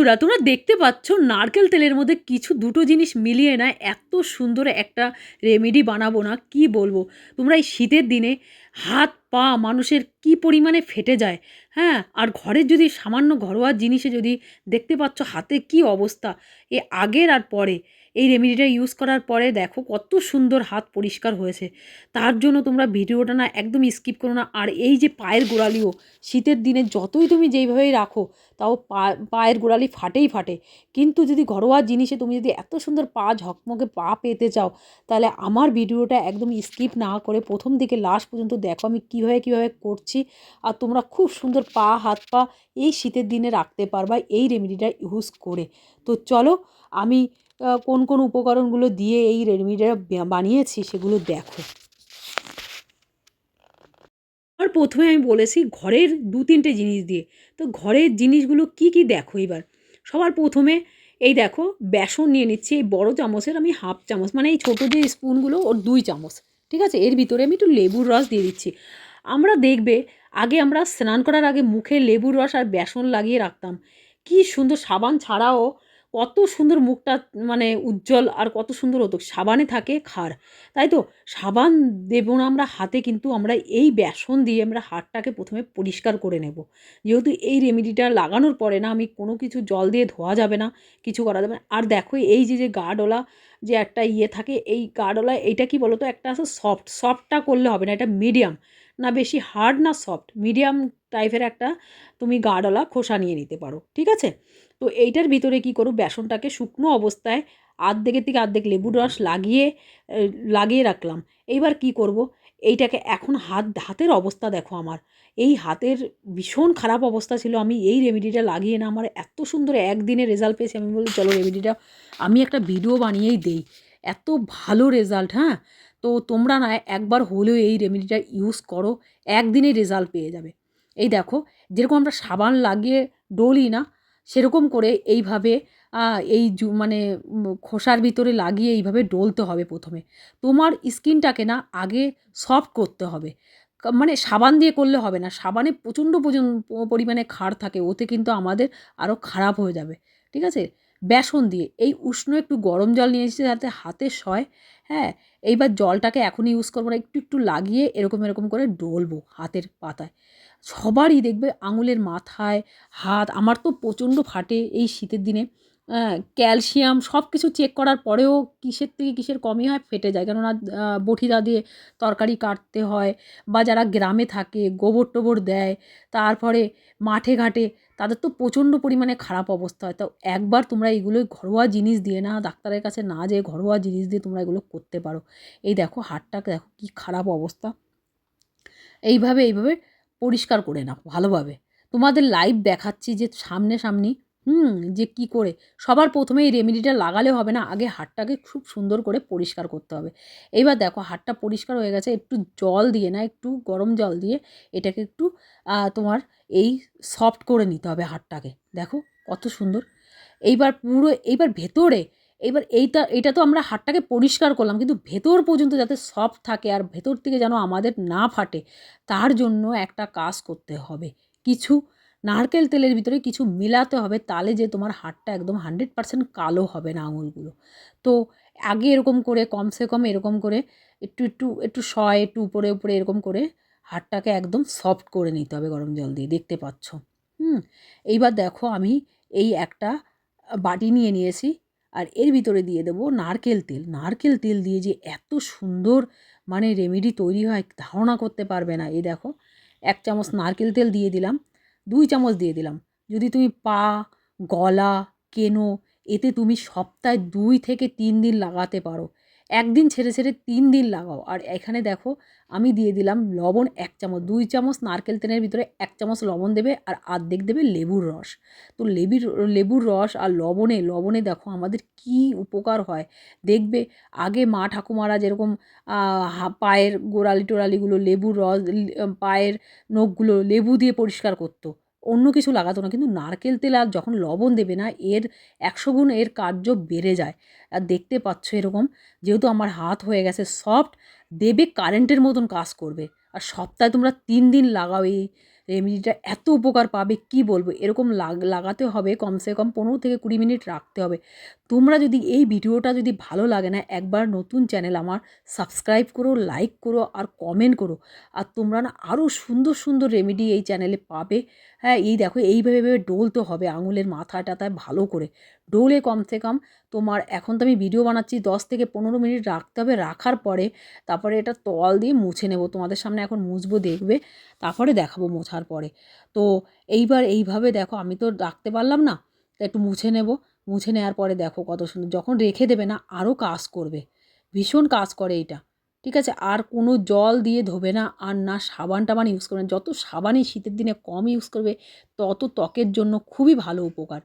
বন্ধুরা, তোমরা দেখতে পাচ্ছ নারকেল তেলের মধ্যে কিছু দুটো জিনিস মিলিয়ে না এত সুন্দর একটা রেমেডি বানাবো না, কি বলব? তোমরা এই শীতের দিনে হাত পা মানুষের কি পরিমাণে ফেটে যায় হ্যাঁ? আর ঘরের যদি সামান্য ঘরোয়া জিনিসে যদি দেখতে পাচ্ছ হাতে কি অবস্থা, এ আগের আর পরে। এই রেমেডিটা ইউজ করার পরে দেখো কত সুন্দর হাত পরিষ্কার হয়েছে। তার জন্য তোমরা ভিডিওটা না একদম স্কিপ করো না। আর এই যে পায়ের গোড়ালিও, শীতের দিনে যতই তুমি যেইভাবেই রাখো, তাও পা, পায়ের গোড়ালি ফাটেই ফাটে। কিন্তু যদি ঘরোয়া জিনিসে তুমি যদি এত সুন্দর পা ঝকমকে পা পেতে চাও, তাহলে আমার ভিডিওটা একদম স্কিপ না করে প্রথম থেকে লাস্ট পর্যন্ত দেখো আমি কীভাবে কীভাবে করছি। আর তোমরা খুব সুন্দর পা, হাত, পা এই শীতের দিনে রাখতে পারবা এই রেমেডিটা ইউজ করে। তো চলো আমি কোন কোন উপকরণগুলো দিয়ে এই রেমেডিটা বানিয়েছি সেগুলো দেখো। আর প্রথমে আমি বলেছি ঘরের দু তিনটে জিনিস দিয়ে। তো ঘরের জিনিসগুলো কি কি দেখো এবার? সবার প্রথমে এই দেখো, বেসন নিয়ে নিচ্ছি, এই বড় চামচের আমি হাফ চামচ মানে এই ছোটো যে স্পুনগুলো ওর দুই চামচ, ঠিক আছে? এর ভিতরে আমি একটু লেবুর রস দিয়ে দিচ্ছি। আমরা দেখবে, আগে আমরা স্নান করার আগে মুখে লেবুর রস আর বেসন লাগিয়ে রাখতাম। কি সুন্দর সাবান ছাড়াও কত সুন্দর মুখটা মানে উজ্জ্বল আর কত সুন্দর হতো। সাবানে থাকে খার। তাই তো? সাবান দেবো না আমরা হাতে, কিন্তু আমরা এই বেসন দিয়ে আমরা হাতটাকে প্রথমে পরিষ্কার করে নেব। যেহেতু এই রেমেডিটা লাগানোর পরে না, আমি কোনো কিছু জল দিয়ে ধোয়া যাবে না, কিছু করা যাবে না। আর দেখো, এই যে যে গাডোলা যে একটা ইয়ে থাকে, এই গাডোলা এইটা কি বলো তো একটা আছে সফট সফটটা করলে হবে না, এটা মিডিয়াম না বেশি হার্ড না সফট মিডিয়াম টাইপের একটা তুমি গাডোলা খোসা নিয়ে নিতে পারো, ঠিক আছে? তো এইটার ভিতরে কি করো, বেসনটাকে শুকনো অবস্থায় আর্ধেকের থেকে আর্ধেক লেবুর রস লাগিয়ে লাগিয়ে রাখলাম। এইবার কি করব, এইটাকে এখন হাত, হাতের অবস্থা দেখো আমার। এই হাতের ভীষণ খারাপ অবস্থা ছিল, আমি এই রেমেডিটা লাগিয়ে না, আমার এত সুন্দর একদিনে রেজাল্ট পেয়েছি, আমি বলি চলো রেমেডিটা আমি একটা ভিডিও বানিয়েই দেই। এত ভালো রেজাল্ট হ্যাঁ? তো তোমরা না একবার হলেও এই রেমেডিটা ইউজ করো একদিনে রেজাল্ট পেয়ে যাবে। এই দেখো, যেরকম আমরা সাবান লাগিয়ে ডলি না, সেরকম করে এইভাবে এই মানে খোসার ভিতরে লাগিয়ে এইভাবে ডলতে হবে প্রথমে। তোমার স্কিনটাকে না আগে সফট করতে হবে। মানে সাবান দিয়ে করলে হবে না, সাবানে প্রচণ্ড পরিমাণে ক্ষার থাকে, ওতে কিন্তু আমাদের আরও খারাপ হয়ে যাবে। ঠিক আছে? বেসন দিয়ে। এই উষ্ণ একটু গরম জল নিয়ে এসেছে যাতে হাতে সয়। হ্যাঁ এইবার জলটাকে এখনই ইউজ করব না, একটু একটু লাগিয়ে এরকম এরকম করে ডলবো হাতের পাতায়। সবারই দেখবে আঙুলের মাথায়, হাত, আমার তো প্রচণ্ড ফাটে এই শীতের দিনে। ক্যালসিয়াম সব কিছু চেক করার পরেও কিসের থেকে কিসের কমই হয়? ফেটে যায়। কেননা বটিদা দিয়ে তরকারি কাটতে হয় বা যারা গ্রামে থাকে, গোবর টোবর দেয়, তারপরে মাঠে ঘাটে, তাদের তো প্রচণ্ড পরিমাণে খারাপ অবস্থা হয়। তো একবার তোমরা এগুলো ঘরোয়া জিনিস দিয়ে না, ডাক্তারের কাছে না যেয়ে ঘরোয়া জিনিস দিয়ে তোমরা এগুলো করতে পারো। এই দেখো হাটটাকে দেখো, কী খারাপ অবস্থা। এইভাবে এইভাবে পরিষ্কার করে নাও, ভালোভাবে। তোমাদের লাইভ দেখাচ্ছি যে সামনে সামনি হুম, যে কি করে? সবার প্রথমে এই রেমেডিটা লাগালে হবে না, আগে হাটটাকে খুব সুন্দর করে পরিষ্কার করতে হবে। এইবার দেখো, হাটটা পরিষ্কার হয়ে গেছে, একটু জল দিয়ে না, একটু গরম জল দিয়ে এটাকে একটু তোমার এই সফট করে নিতে হবে হাটটাকে। দেখো, কত সুন্দর। এইবার পুরো, এইবার ভেতরে, এইবার এইটা এটা তো আমরা হাটটাকে পরিষ্কার করলাম, কিন্তু ভেতর পর্যন্ত যাতে সফট থাকে আর ভেতর থেকে যেন আমাদের না ফাটে, তার জন্য একটা কাজ করতে হবে। কিছু নারকেল তেলের ভিতরে কিছু মেলাতে হবে, তাহলে যে তোমার হাটটা একদম হান্ড্রেড পার্সেন্ট কালো হবে না আঙুলগুলো। তো আগে এরকম করে, কমসে কম এরকম করে, একটু একটু একটু শয়, একটু উপরে উপরে এরকম করে হাটটাকে একদম সফট করে নিতে হবে গরম জল দিয়ে, দেখতে পাচ্ছ। হুম, এইবার দেখো আমি এই একটা বাটি নিয়ে নিয়েছি, আর এর ভিতরে দিয়ে দেবো নারকেল তেল। নারকেল তেল দিয়ে যে এত সুন্দর মানে রেমেডি তৈরি হয়, ধারণা করতে পারবে না। এই দেখো, এক চামচ নারকেল তেল দিয়ে দিলাম। দুই চামচ দিয়ে দিলাম। যদি তুমি পা, গলা, কেনো, এতে তুমি সপ্তাহে দুই থেকে তিন দিন লাগাতে পারো। একদিন ছেড়ে ছেড়ে তিন দিন লাগাও। আর এখানে দেখো, আমি দিয়ে দিলাম লবণ এক চামচ, দুই চামচ নারকেল তেলের ভিতরে এক চামচ লবণ দেবে আর আর্ধেক দেবে লেবুর রস। তো লেবির, লেবুর রস আর লবণে লবণে দেখো আমাদের কি উপকার হয়। দেখবে আগে মা ঠাকুমারা যেরকম পায়ের গোড়ালি টোড়ালিগুলো লেবুর রস পায়ের নখগুলো লেবু দিয়ে পরিষ্কার করতো। অন্য কিছু লাগাতো না। কিন্তু নারকেল তেল আর যখন লবণ দেবে না, এর একশো গুণ এর কার্য বেড়ে যায়। আর দেখতে পাচ্ছ এরকম, যেহেতু আমার হাত হয়ে গেছে সফট দেবে কারেন্টের মতন কাজ করবে। আর সপ্তাহে তোমরা তিন দিন লাগাও, এই রেমেডিটা এত উপকার পাবে, কি বলব? এরকম লাগ, লাগাতে হবে, কমসে কম পনেরো থেকে কুড়ি মিনিট রাখতে হবে। তোমরা যদি এই ভিডিওটা যদি ভালো লাগে না, একবার নতুন চ্যানেল আমার সাবস্ক্রাইব করো লাইক করো, আর কমেন্ট করো। আর তোমরা না আরও সুন্দর সুন্দর রেমেডি এই চ্যানেলে পাবে। হ্যাঁ এই দেখো, এইভাবে এইভাবে ডলতে হবে, আঙুলের মাথায় টাথায় ভালো করে। ডোলে কমসে কম তোমার, এখন তো আমি ভিডিও বানাচ্ছি, দশ থেকে পনেরো মিনিট রাখতে হবে, রাখার পরে তারপরে এটা তল দিয়ে মুছে নেব। তোমাদের সামনে এখন মুছবো, দেখবে, তারপরে দেখাবো মোছার পরে। তো এইবার এইভাবে দেখো, আমি তো রাখতে পারলাম না, তো একটু মুছে নেব। মুছে নেওয়ার পরে দেখো কত সুন্দর, যখন রেখে দেবে না আরও কাজ করবে। ভীষণ কাজ করে এটা। ঠিক আছে? আর কোনো জল দিয়ে ধোবে না, আর না সাবান টাবান ইউজ করবে না। যত সাবানই শীতের দিনে কম ইউজ করবে, তত ত্বকের জন্য খুবই ভালো উপকার।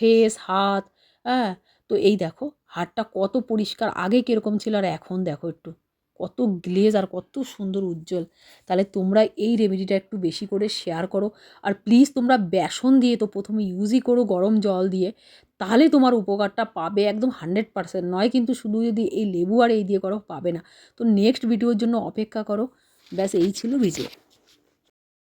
ফেস হাত হ্যাঁ? তো এই দেখো, হাতটা কত পরিষ্কার, আগে কীরকম ছিল আর এখন দেখো একটু। কত গ্লেজ আর কত সুন্দর উজ্জ্বল। তাহলে তোমরা এই রেমেডিটা একটু বেশি করে শেয়ার করো। আর প্লিজ তোমরা বেসন দিয়ে তো প্রথমে ইউজই করো গরম জল দিয়ে। তাহলে তোমার উপকারটা পাবে একদম হান্ড্রেড পারসেন্ট নয় কিন্তু শুধু যদি এই লেবু আর এই দিয়ে করো, পাবে না। তো নেক্সট ভিডিওর জন্য অপেক্ষা করো। ব্যাস, এই ছিল ভিডিও